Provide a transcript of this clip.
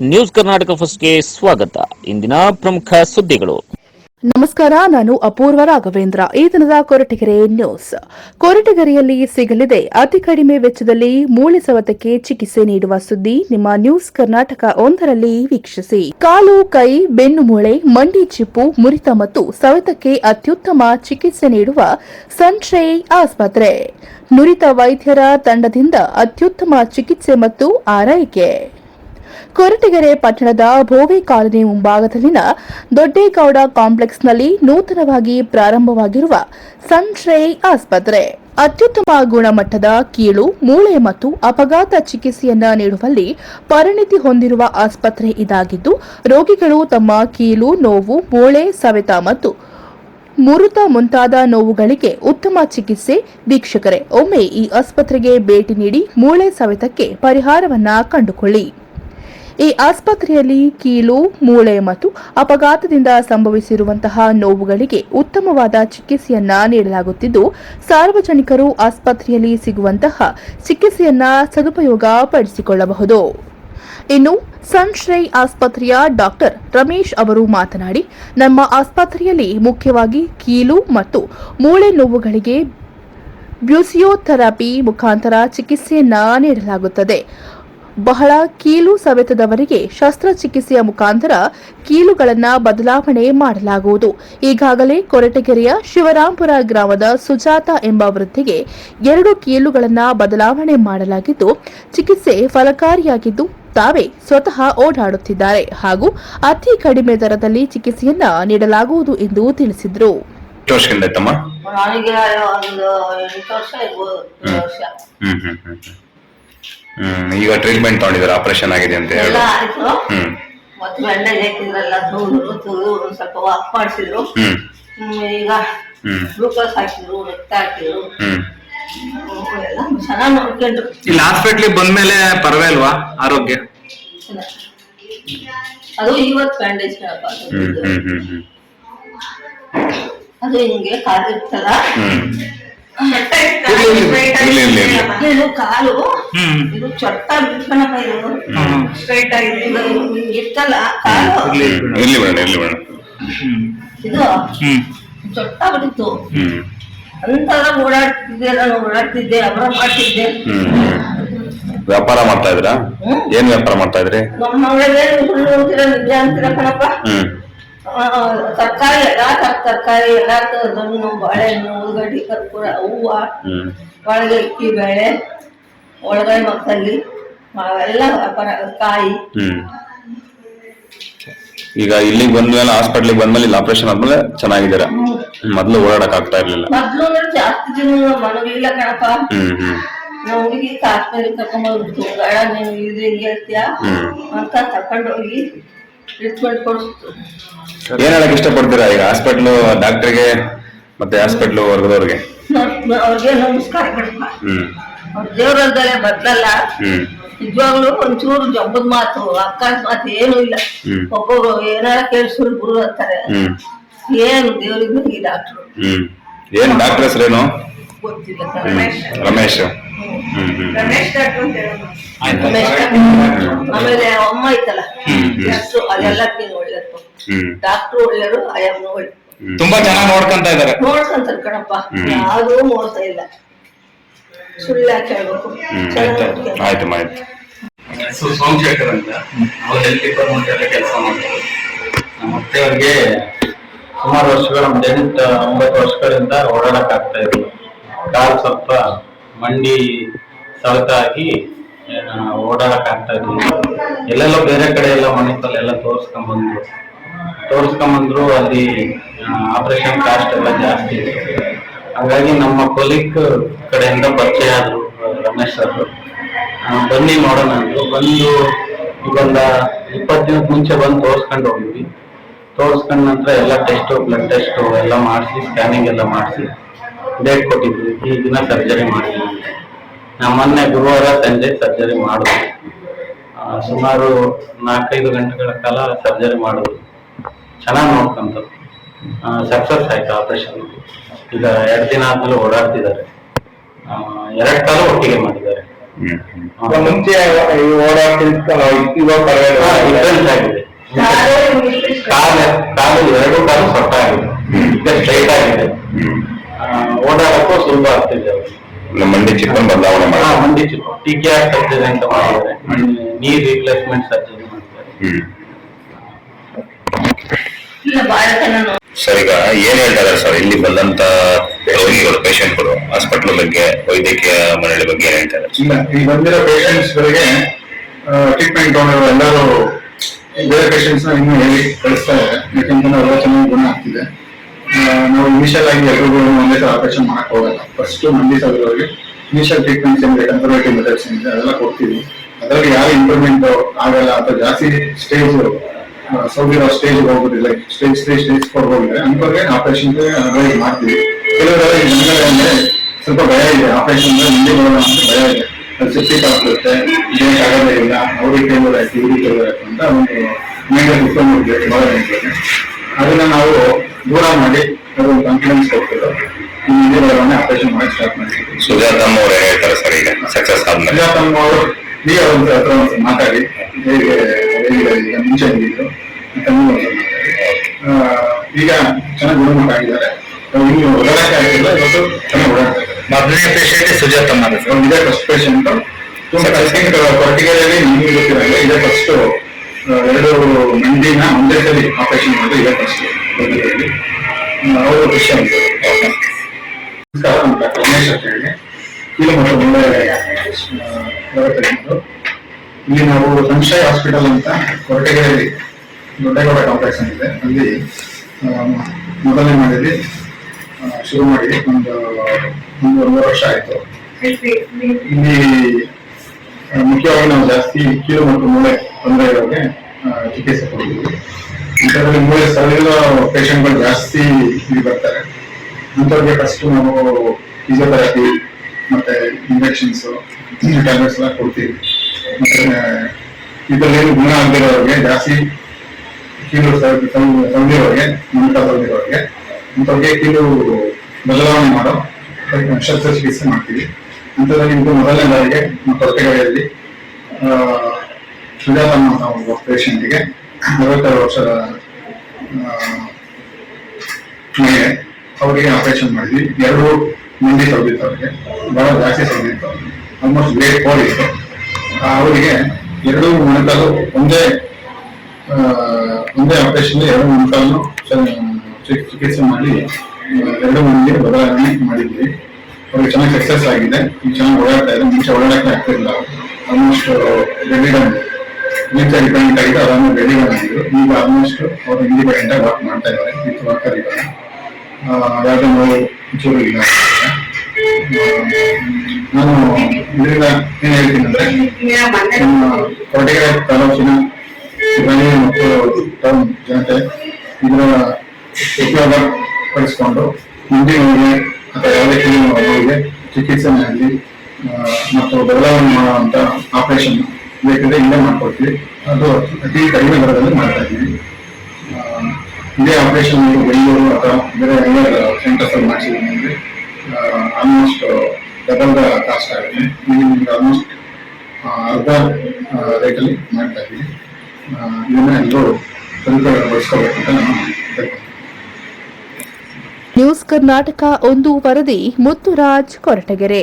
News Karnataka ಫಸ್ಟ್ಗೆ ಸ್ವಾಗತ. ಇಂದಿನ ಪ್ರಮುಖ ಸುದ್ದಿಗಳು. ನಮಸ್ಕಾರ, ನಾನು ಅಪೂರ್ವ ರಾಘವೇಂದ್ರ. ಈ ದಿನದ ಕೊರಟಗೆರೆ ನ್ಯೂಸ್. ಕೊರಟಗೆರೆಯಲ್ಲಿ ಸಿಗಲಿದೆ. ಅತಿ ಕಡಿಮೆ ವೆಚ್ಚದಲ್ಲಿ ಮೂಳೆ ಸವತಕ್ಕೆ ಚಿಕಿತ್ಸೆ ನೀಡುವ ಸುದ್ದಿ ನಿಮ್ಮ ನ್ಯೂಸ್ ಕರ್ನಾಟಕ ಒಂದರಲ್ಲಿ ವೀಕ್ಷಿಸಿ. ಕಾಲು, ಕೈ, ಬೆನ್ನು ಮೂಳೆ, ಮಂಡಿ ಚಿಪ್ಪು, ಮುರಿತ ಮತ್ತು ಸವೆತಕ್ಕೆ ಅತ್ಯುತ್ತಮ ಚಿಕಿತ್ಸೆ ನೀಡುವ ಸನ್ಶೈ ಆಸ್ಪತ್ರೆ. ನುರಿತ ವೈದ್ಯರ ತಂಡದಿಂದ ಅತ್ಯುತ್ತಮ ಚಿಕಿತ್ಸೆ ಮತ್ತು ಆರೈಕೆ. ಕೊರಟಗೆರೆ ಪಟ್ಟಣದ ಭೋವಿ ಕಾಲನಿ ಮುಂಭಾಗದಲ್ಲಿನ ದೊಡ್ಡೇಗೌಡ ಕಾಂಪ್ಲೆಕ್ಸ್ನಲ್ಲಿ ನೂತನವಾಗಿ ಪ್ರಾರಂಭವಾಗಿರುವ ಸನ್ಶ್ರೇಯ್ ಆಸ್ಪತ್ರೆ. ಅತ್ಯುತ್ತಮ ಗುಣಮಟ್ಟದ ಕೀಳು, ಮೂಳೆ ಮತ್ತು ಅಪಘಾತ ಚಿಕಿತ್ಸೆಯನ್ನ ನೀಡುವಲ್ಲಿ ಪರಿಣಿತಿ ಹೊಂದಿರುವ ಆಸ್ಪತ್ರೆ ಇದಾಗಿದ್ದು, ರೋಗಿಗಳು ತಮ್ಮ ಕೀಲು, ನೋವು, ಮೂಳೆ, ಸವೆತ ಮತ್ತು ಮುರುತ ಮುಂತಾದ ನೋವುಗಳಿಗೆ ಉತ್ತಮ ಚಿಕಿತ್ಸೆ ವೀಕ್ಷಕರೇ. ಒಮ್ಮೆ ಈ ಆಸ್ಪತ್ರೆಗೆ ಭೇಟಿ ನೀಡಿ ಮೂಳೆ, ಸವೆತಕ್ಕೆ ಪರಿಹಾರವನ್ನ ಕಂಡುಕೊಳ್ಳಿ. ಈ ಆಸ್ಪತ್ರೆಯಲ್ಲಿ ಕೀಲು, ಮೂಳೆ ಮತ್ತು ಅಪಘಾತದಿಂದ ಸಂಭವಿಸಿರುವಂತಹ ನೋವುಗಳಿಗೆ ಉತ್ತಮವಾದ ಚಿಕಿತ್ಸೆಯನ್ನ ನೀಡಲಾಗುತ್ತಿದ್ದು, ಸಾರ್ವಜನಿಕರು ಆಸ್ಪತ್ರೆಯಲ್ಲಿ ಸಿಗುವಂತಹ ಚಿಕಿತ್ಸೆಯನ್ನ ಸದುಪಯೋಗ ಪಡಿಸಿಕೊಳ್ಳಬಹುದು. ಇನ್ನು ಸನ್ಶ್ರೈ ಆಸ್ಪತ್ರೆಯ ಡಾಕ್ಟರ್ ರಮೇಶ್ ಅವರು ಮಾತನಾಡಿ, ನಮ್ಮ ಆಸ್ಪತ್ರೆಯಲ್ಲಿ ಮುಖ್ಯವಾಗಿ ಕೀಲು ಮತ್ತು ಮೂಳೆ ನೋವುಗಳಿಗೆ ಬ್ಯೂಸಿಯೋಥೆರಪಿ ಮುಖಾಂತರ ಚಿಕಿತ್ಸೆಯನ್ನ ನೀಡಲಾಗುತ್ತದೆ. ಬಹಳ ಕೀಲು ಸವೆತದವರಿಗೆ ಶಸ್ತ್ರಚಿಕಿತ್ಸೆಯ ಮುಖಾಂತರ ಕೀಲುಗಳನ್ನು ಬದಲಾವಣೆ ಮಾಡಲಾಗುವುದು. ಈಗಾಗಲೇ ಕೊರಟಗೆರೆಯ ಶಿವರಾಂಪುರ ಗ್ರಾಮದ ಸುಜಾತ ಎಂಬ ವೃದ್ಧಿಗೆ ಎರಡು ಕೀಲುಗಳನ್ನು ಬದಲಾವಣೆ ಮಾಡಲಾಗಿದ್ದು ಚಿಕಿತ್ಸೆ ಫಲಕಾರಿಯಾಗಿದ್ದು ತಾವೇ ಸ್ವತಃ ಓಡಾಡುತ್ತಿದ್ದಾರೆ ಹಾಗೂ ಅತಿ ಕಡಿಮೆ ದರದಲ್ಲಿ ಚಿಕಿತ್ಸೆಯನ್ನ ನೀಡಲಾಗುವುದು ಎಂದು ತಿಳಿಸಿದರು. ಎಷ್ಟು ವರ್ಷಗಳಿಂದಾಯ್ತಮ್ಮ ನನಗೆ ಒಂದು ಎಂಟು ವರ್ಷ ಇರ್ಬೋದು ಏಳು ವರ್ಷ. ಹ್ಮ್ ಈಗ ಟ್ರೀಟ್ಮೆಂಟ್ ತಗೊಂಡಿದ್ದಾರೆ ಆಪರೇಷನ್ ಆಗಿದೆ ಅಂತ ಹೇಳಿ. ಎಲ್ಲ ಆಯ್ತು. ಹ್ಮ್. ಮತ್ತೆ ತೂರು ತೂರು ಒಂದ್ ಸ್ವಲ್ಪ ವಾಕ್ ಮಾಡಿಸಿದ್ರು. ಹ್ಮ್. ಈಗ ಹ್ಮ್. ಗ್ಲೂಕೋಸ್ ಹಾಕಿದ್ರು ರಕ್ತ ಹಾಕಿದ್ರು. ಹ್ಮ್. ಹ್ಮ್, ಎಲ್ಲ ಚೆನ್ನಾಗಿ ನೋಡ್ಕೊಂಡ್ರು. ಇಲ್ಲಿ ಹಾಸ್ಪಿಟ್ಲಿಗೆ ಬಂದ್ಮೇಲೆ ಪರವಾಗಿಲ್ವಾ ಆರೋಗ್ಯ? ಚೆನ್ನಾಗ್. ಅದು ಇವತ್ತು ಬ್ಯಾಂಡೇಜ್ ಹ್ಮ್ ಹ್ಮ್ ಹ್ಮ್ ಹ್ಮ್. ಅದು ಹಿಂಗೆ ಕಾಲಿರ್ತಲ್ಲ ಹ್ಮ್. ಇಲ್ಲ, ಇಲ್ಲ. ಇರ್ಲಿ. ಇದು ಕಾಲು? ಹ್ಮ್. ಇದು ಚೊಟ್ಟ ಇದು. ಹ್ಮ್. ಸ್ಟ್ರೈಟ್ ಆಗಿ ಇದು ಹಿಂಗ್ ಇರ್ತಲ್ಲ ಕಾಲು? ಇರ್ಲಿ. ಇರ್ಲಿ ಮೇಡಮ್ ಇರ್ಲಿ ಮೇಡಮ್ ಹ್ಮ್. ಇದು? ಹ್ಮ್. ಚೊಟ್ಟ ಬಿಟ್ಟಿತ್ತು ಹ್ಮ್. ಓಡಾಡ್ತಿದ್ದೆ ನಾನು ಓಡಾಡ್ತಿದ್ದೆ ಮಾಡ್ತಿದ್ದೆ. ಹ್ಮ್. ವ್ಯಾಪಾರ ಮಾಡ್ತಾ ಇದ್ರ ಹ್ಮ್. ಏನ್ ವ್ಯಾಪಾರ ಮಾಡ್ತಾ ಇದ್ರಿ? ನಮ್ಮ ಮಗಳಿಗೆ ಸುಳ್ಳು ಅಂತೀರ ನಿಜ ಅಂತೀರ ಕಣಪ್ಪ? ಹ್ಮ್. ತರಕಾರಿ ಎಲ್ಲಾ ತರ ತರಕಾರಿ ಎಲ್ಲಾ ತರದನ್ನು ಬಾಳೆಹಣ್ಣು ಉಳ್ಳಗಡ್ಡಿ ಕರ್ಪೂರ ಹೂವ ಒಳಗೆ ಅಕ್ಕಿ ಬೇಳೆ ಒಳಗಡೆ ಮಕ್ಕಲ್ಲಿ ಎಲ್ಲ ವ್ಯಾಪಾರ ಕಾಯಿ. ಈಗ ಇಲ್ಲಿಗೆ ಬಂದ್ಮೇಲೆ ಹಾಸ್ಪಿಟ್ಲಿಗೆ ಬಂದ್ಮೇಲೆ ಇಲ್ಲಿ ಆಪರೇಷನ್ ಆದ್ಮೇಲೆ ಚೆನ್ನಾಗಿದ್ದೀರಾ? ಮೊದ್ಲು ಓಡಾಡಕ್ ಆಗ್ತಾ ಇರ್ಲಿಲ್ಲ. ಮೊದ್ಲು ಜಾಸ್ತಿ ಜನ ಮನವಿಲ್ಲ ಕಣಪ್ಪ. ನಾವು ಹುಡುಗಿ ಕಾಶ್ಮೀರಿ ಕರ್ಕೊಂಡ್ಬಂದ್ಬಿಡ್ತು ಬೇಡ ನೀನು ಇದು ಹಿಂಗೆ ಹೇಳ್ತೀಯ. ಅಂತ ತಕೊಂಡೋಗಿ ಟ್ರೀಟ್ಮೆಂಟ್ ಕೊಡಿಸ್ತು ಏನ್ ಹೇಳಕ್ ಇಷ್ಟಪಡ್ತೀರಾ ಈಗ? ಹಾಸ್ಪಿಟ್ಲು ಡಾಕ್ಟರ್ಗೆ ಮತ್ತೆ ಹಾಸ್ಪಿಟ್ಲು ವರ್ಗದವ್ರಿಗೆ? ಅವ್ರಿಗೆ ನಮಸ್ಕಾರ ಹ್ಮ್. ಅವ್ರ ದೇವ್ರಲ್ದಲೆ ಬದಲಲ್ಲ ಹ್ಮ್. ನಿಜವಾಗ್ಲೂ ಒಂಚೂರು ಜಬ್ಬದ ಮಾತು ಅಕ್ಕನ ಮಾತು ಏನು ಇಲ್ಲ. ಹ್ಮ್. ಒಬ್ಬೊಬ್ರು ಏನಾರ ಕೇಳಿಸ್ರು ಗುರು ಅಂತಾರೆ. ಹ್ಮ್. ಏನು ದೇವ್ರಿಗೆ ಈ ಡಾಕ್ಟ್ರು. ಹ್ಮ್. ಏನ್ ಡಾಕ್ಟರ್ ಹೆಸರೇನು? ಗೊತ್ತಿಲ್ಲ. Ramesh. Hmm. Hmm Ramesh doctor ಅಂತ ಹೇಳೋದು. ಆಮೇಲೆ ಅಮ್ಮ ಐತಲ್ಲ ಅದೆಲ್ಲ ಒಳ್ಳೇದು. ಡಾಕ್ಟ್ರು ಒಳ್ಳೆಯರು ಅಯ್ಯಮ್ಮ ಒಳ್ಳೆ ತುಂಬಾ ಚೆನ್ನಾಗಿ ನೋಡ್ಕೊಂತ ಇದಾರೆ. ನೋಡ್ಕೊಂತಾರೆ ಕಣಪ್ಪ. ಯಾರು ಯಾವ್ದೂ ಇಲ್ಲ. ಸುಳ್ಳು ಯಾಕೆ ಹೇಳ್ಬೇಕು ಆಯ್ತು. ಆಯ್ತು ಹೆಸರು ಸೋಮಶೇಖರ್ ಅಂತ ನಾವು ಹೆಲ್ತ್ ಡಿಪಾರ್ಟ್ಮೆಂಟ್ ಅಲ್ಲಿ ಕೆಲಸ ಮಾಡ್ತೀವಿ ನಮ್ಮ ಅತ್ತೆಯವ್ರಿಗೆ ಸುಮಾರು ವರ್ಷಗಳ ಎಂಟು ಒಂಬತ್ತು ವರ್ಷಗಳಿಂದ ಓಡಾಡಕ್ ಆಗ್ತಾ ಇದ್ರು ಕಾಲು ಸ್ವಲ್ಪ ಮಂಡಿ ಸವೆತ ಆಗಿ ಓಡಾಡಕ್ ಆಗ್ತಾ ಎಲ್ಲೆಲ್ಲೋ ಬೇರೆ ಕಡೆ ಎಲ್ಲ ಮಣಿಪಲ್ಲಿ ಎಲ್ಲ ತೋರಿಸ್ಕೊಂಬಂದ್ರು. ತೋರಿಸ್ಕೊಂಬಂದ್ರು, ಅಲ್ಲಿ ಆಪರೇಷನ್ ಕಾಸ್ಟ್ ಎಲ್ಲ ಜಾಸ್ತಿ ಇತ್ತು. ಹಾಗಾಗಿ ನಮ್ಮ ಕೊಲಿಕ್ ಕಡೆಯಿಂದ ಪರಿಚಯ ಆದ್ರು, ರಮೇಶ್ ಅವರು ಬನ್ನಿ ನೋಡೋಣ ಅಂದ್ರು. ಬಂದು ಇವಾಗ ಇಪ್ಪತ್ತು ದಿನಕ್ಕೆ ಮುಂಚೆ ಬಂದು ತೋರಿಸ್ಕೊಂಡು ಹೋಗಿದ್ವಿ. ತೋರಿಸ್ಕೊಂಡ ನಂತರ ಎಲ್ಲ ಟೆಸ್ಟು ಬ್ಲಡ್ ಟೆಸ್ಟು ಎಲ್ಲ ಮಾಡಿಸಿ ಸ್ಕ್ಯಾನಿಂಗ್ ಎಲ್ಲ ಮಾಡಿಸಿ ಡೇಟ್ ಕೊಟ್ಟಿದ್ವಿ. ಈ ದಿನ ಸರ್ಜರಿ ಮಾಡಿದ್ವಿ. ನಾವು ಮೊನ್ನೆ ಗುರುವಾರ ಸಂಜೆ ಸರ್ಜರಿ ಮಾಡಿದ್ವಿ ಆ, ಸುಮಾರು ನಾಲ್ಕೈದು ಗಂಟೆಗಳ ಕಾಲ ಸರ್ಜರಿ ಮಾಡುದು. ಚೆನ್ನಾಗಿ ನೋಡ್ಕೊಂತ ಸಕ್ಸಸ್ ಆಯ್ತು ಆಪರೇಷನ್ ಈಗ ಎರಡು ದಿನ ಆದ್ಮೇಲೆ ಓಡಾಡ್ತಿದ್ದಾರೆ. ಎರಡು ಕಾಲ ಒಟ್ಟಿಗೆ ಮಾಡಿದ್ದಾರೆ. ಮುಂಚೆ ಓಡಾಡ್ತಿದ್ದ ಕಾಲು ಎರಡು ಕಾಲು ಸೊಟ್ಟ ಚಿಕ್ಕನ್ ಬದಲಾವಣೆ ಹಾ, ಮಾಡಿ ಮಂಡಿ ಟಿ ಆರ್ ಸರ್ಜರಿ ಅಂತ ಮಾಡಿದ್ದಾರೆ. ನೀರ್ ರಿಪ್ಲೇಸ್ಮೆಂಟ್ ಸರ್ಜರಿ ಮಾಡ್ತಾರೆ. ಹ್ಮ್ ಇಲ್ಲ ಸರ್ ಈಗ ಏನ್ ಹೇಳ್ತಾರೆ ಇದಾರೆ ಸರ್? ಇಲ್ಲಿ ಬಂದಂತ ರೋಗಿಗಳು ಪೇಷಂಟ್ಗಳು ಹಾಸ್ಪಿಟಲ್ ಬಗ್ಗೆ ವೈದ್ಯಕೀಯ ಮನೆಯ ಬಗ್ಗೆ ಏನ್ ಹೇಳ್ತಾ ಇದಾರೆ ಇಲ್ಲ ಈ ಬಂದಿರೋ ಪೇಷಂಟ್ಸ್ ಗಳಿಗೆ ಟ್ರೀಟ್ಮೆಂಟ್ ತಗೊಂಡಿರೋ ಎಲ್ಲರೂ ಬೇರೆ ಪೇಷಂಟ್ಸ್ನ ಇನ್ನೂ ಹೇಳಿ ಕಳಿಸ್ತಾ ಇದ್ದಾರೆ. ಯಾಕಂದ್ರೆ ಎಲ್ಲ ಚೆನ್ನಾಗಿ ಗುಣ ಆಗ್ತಿದೆ. ಆ, ನಾವು ಇನಿಷಿಯಲ್ ಆಗಿ ಎಲ್ರಿಗೂ ಒಂದೇ ತರ ಆಪರೇಷನ್ ಮಾಡಕ್ ಹೋಗಲ್ಲ. ಫಸ್ಟ್ ಮಂದಿ ಸಾವಿರವರೆಗೆ ಇನಿಷಿಯಲ್ ಟ್ರೀಟ್ಮೆಂಟ್ಸ್ ಏನಿದೆ ಕನ್ಸರ್ವೇಟಿವ್ ಮೆಥಡ್ಸ್ ಏನಿದೆ ಅದೆಲ್ಲ ಕೊಡ್ತೀವಿ. ಅದರಲ್ಲಿ ಯಾವ ಇಂಪ್ರೂವ್ಮೆಂಟ್ ಆಗಲ್ಲ ಅಥವಾ ಜಾಸ್ತಿ ಸ್ಟೇಜ್ ಸೌದಿರೋ ಸ್ಟೇಜ್ ಹೋಗೋದಿಲ್ಲ ಸ್ಟೇಜ್ ತ್ರೀ ಸ್ಟೇಜ್ ಫೋರ್ ಹೋಗಿದ್ರೆ ಅಂಥವ್ರಿಗೆ ಆಪರೇಷನ್ ಮಾಡ್ತೀವಿ. ಕೆಲವರಲ್ಲಿ ಜನಗಳ ಸ್ವಲ್ಪ ಭಯ ಇದೆ ಆಪರೇಷನ್ ಮುಂದೆ ಬರೋಣ ಅಂತ ಭಯ ಇದೆ. ಅದು ಸೆಪ್ಟಿಕ್ ಆಗ್ಬಿಡುತ್ತೆ ಇದೇನು ಆಗೋದೇ ಇಲ್ಲ, ಅವ್ರಿಗೆ ಫೇಲ್ಯೂರ್ ಆಯ್ತು, ಇವ್ರಿಗೆ ಆಯ್ತು ಅಂತ ಒಂದು ಮೈಂಡ್ ಕುತ್ಕೊಂಡ್ಬಿಡ್ಬೇಕು ಬಹಳ ಜನಗಳಿಗೆ ಅದನ್ನ ನಾವು ದೂರ ಮಾಡಿ ಅದೊಂದು ಕಾನ್ಫಿಡೆನ್ಸ್ ಕೊಟ್ಟಿದ್ರು ಬರೋಣ ಆಪರೇಷನ್ ಮಾಡಿ ಸ್ಟಾರ್ಟ್ ಮಾಡಿದ್ವಿ ಸುಜಾತಮ್ಮ ಅವರು ಹೇಳ್ತಾರೆ ಸರ್ ಈಗ ಸಕ್ಸಸ್ ಆದ್ಮೇಲೆ. ಸುಜಾತಮ್ಮ ಅವರು ನೀವು ಅವ್ರ ಹತ್ರ ಒಂದು ಮಾತಾಡಿ. ಹೇಗೆ ಹೇಗಿದೆ ಈಗ ಮುಂಚೆ ಹೇಗಿದ್ರು ಅಂತ ಈಗ ಚೆನ್ನಾಗಿ ಗುಣಮಟ್ಟ ಆಗಿದ್ದಾರೆ. ಇನ್ನು ಓಡಾಡಕ್ಕೆ ಆಗಿಲ್ಲ ಇವತ್ತು ಚೆನ್ನಾಗಿ ಓಡಾಡ್ತಾರೆ ಮೊದಲನೇ ಪೇಷಂಟ್ ಸುಜಾತಮ್ಮ ಅವ್ರು ಇದೇ ಫಸ್ಟ್ ಪೇಷಂಟ್ ಪರ್ಟಿಕ್ಯುಲರ್ಲಿ ನಿಮ್ಗೆ ಗೊತ್ತಿರಲ್ಲ ಇದೇ ಫಸ್ಟ್ ಎರಡು ಮಂದಿನ ಒಂದೇ ಸರಿ ಆಪರೇಷನ್ ಮಾಡೋದು ಇದೇ ಫಸ್ಟ್ ಅವರು ವಿಷಯ ಅಂತ ಹೇಳಿ ಇಲ್ಲಿ ಮತ್ತು ಇಲ್ಲಿ ನಾವು ಸಂಶಯ ಹಾಸ್ಪಿಟಲ್ ಅಂತ ಕೊರಟಗೆರೆಯಲ್ಲಿ ದೊಡ್ಡಗೌಡ ಕಾಂಪ್ಲೆಕ್ಸ್ ಅಂತಿದೆ ಅಲ್ಲಿ ಮೊದಲನೇ ಮಾಡಿದ್ವಿ ಶುರು ಮಾಡಿ ಒಂದು ಒಂದು ವರ್ಷ ಆಯ್ತು ಇಲ್ಲಿ ಮುಖ್ಯವಾಗಿ ನಾವು ಜಾಸ್ತಿ ಕೀಳು ಮತ್ತು ಮೂಳೆ ತೊಂದರೆ ಇರೋರಿಗೆ ಚಿಕಿತ್ಸೆ ಕೊಡ್ತೀವಿ. ಇದರಲ್ಲಿ ಮೂಳೆ ಸವಿಲ ಪೇಷಂಟ್ಗಳು ಜಾಸ್ತಿ ಇಲ್ಲಿ ಬರ್ತಾರೆ. ಅಂಥವ್ರಿಗೆ ಫಸ್ಟ್ ನಾವು ಫಿಸಿಯೋಥೆರಪಿ ಮತ್ತೆ ಇಂಜೆಕ್ಷನ್ಸ್ ಟ್ಯಾಬ್ಲೆಟ್ಸ್ ಎಲ್ಲ ಕೊಡ್ತೀವಿ. ಮತ್ತೆ ಇದರಲ್ಲಿ ಗುಣ ಆಗಿರೋರಿಗೆ ಜಾಸ್ತಿ ಕೀಲು ತಂದಿರೋರಿಗೆ ಮಂಟ ತಂದಿರೋರಿಗೆ ಅಂಥವ್ರಿಗೆ ಕೀಲು ಬದಲಾವಣೆ ಮಾಡೋ ಶಸ್ತ್ರಚಿಕಿತ್ಸೆ ಮಾಡ್ತೀವಿ. ಅಂಥದ್ರಲ್ಲಿ ಇದು ಮೊದಲನೇ ಬಾರಿಗೆ ನಮ್ಮ ಕೊರತೆಗಳಲ್ಲಿ ಸುಜಾತಮ್ಮ ಪೇಷಂಟ್ಗೆ ಅರವತ್ತಾರು ವರ್ಷದ ಮೇಲೆ ಅವರಿಗೆ ಆಪರೇಷನ್ ಮಾಡಿದ್ವಿ. ಎರಡು ಮಂದಿ ಸೌದಿತ್ತು ಅವರಿಗೆ. ಬಹಳ ಜಾಸ್ತಿ ಸೌದಿತ್ತು ಆಲ್ಮೋಸ್ಟ್ ವೇಟ್ ಫೋರ್ ಇತ್ತು. ಅವರಿಗೆ ಎರಡು ಮೊಣಕಾಲು ಒಂದೇ ಒಂದೇ ಆಪರೇಷನ್ ಎರಡು ಮೊಣಕಾಲು ಚಿಕಿತ್ಸೆ ಮಾಡಿ, ಎರಡು ಮಂದಿ ಬದಲಾವಣೆ ಮಾಡಿದ್ವಿ. ಅವ್ರಿಗೆ ಚೆನ್ನಾಗಿ ಸಕ್ಸಸ್ ಆಗಿದೆ. ಚೆನ್ನಾಗಿ ಓಡಾಡ್ತಾ ಇದೆ. ಮುಂಚೆ ಓಡಾಡಕ್ಕೆ ಆಗ್ತಿಲ್ಲ ಆಲ್ಮೋಸ್ಟ್ ರೆಡಿಗನ್ ಮುಂಚೆ ಡಿಪೆಂಡೆಂಟ್ ಆಗಿದೆ ಅವ್ರನ್ನು ಆಗಿದ್ರು ಈಗ ಆಲ್ಮೋಸ್ಟ್ ಅವರು ಇಂಡಿಪೆಂಡೆಂಟ್ ಆಗಿ ವರ್ಕ್ ಮಾಡ್ತಾ ಇದ್ದಾರೆ. ವಿತ್ ವರ್ಕರ್ ಇಲ್ಲ ನಾನು ಇದರಿಂದ ಏನ್ ನಮ್ಮ ತಾಲೂಕಿನ ಸಿಬ್ಬಂದಿ ಮತ್ತು ಟೌನ್ ಜನತೆ ಇದರ ಉಪಯೋಗ ಪಡಿಸ್ಕೊಂಡು ಮುಂದಿನವರಿಗೆ ಅಥವಾ ಯಾವುದೇ ಕೀಲು ನೋವಿಗೆ ಚಿಕಿತ್ಸೆ ಮಾಡಲಿ ಮತ್ತು ಬದಲಾವಣೆ ಮಾಡುವಂತ ಆಪರೇಷನ್ ಬೇಕಿದ್ರೆ ಇಲ್ಲೇ ಮಾಡ್ಕೊಡ್ತೀವಿ. ಅದು ಅತಿ ಕಡಿಮೆ ದರದಲ್ಲಿ ಮಾಡ್ತಾ ಇದ್ದೀವಿ. ಇದೇ ಆಪರೇಷನ್ ಬೆಂಗಳೂರು ಅಥವಾ ಬೇರೆ ಹೈಯರ್ ಸೆಂಟರ್ಸ್ ಅಲ್ಲಿ ಮಾಡಿಸಿದ್ರೆ ಅಂದ್ರೆ ಆಲ್ಮೋಸ್ಟ್ ಡಬಲ್ ದ ಕಾಸ್ಟ್ ಆಗುತ್ತೆ. ನಿಮ್ಗೆ ಆಲ್ಮೋಸ್ಟ್ ಅರ್ಧ ರೇಟಲ್ಲಿ ಮಾಡ್ತಾ ಇದ್ದೀವಿ. ಇದನ್ನ ಎಲ್ಲರೂ ಸದುಪಯೋಗಪಡಿಸ್ಕೋಬೇಕು ಅಂತ ನಾನು ನ್ಯೂಸ್ ಕರ್ನಾಟಕ ಒಂದು ವರದಿ ಮುತ್ತುರಾಜ್ ಕೊರಟಗೆರೆ.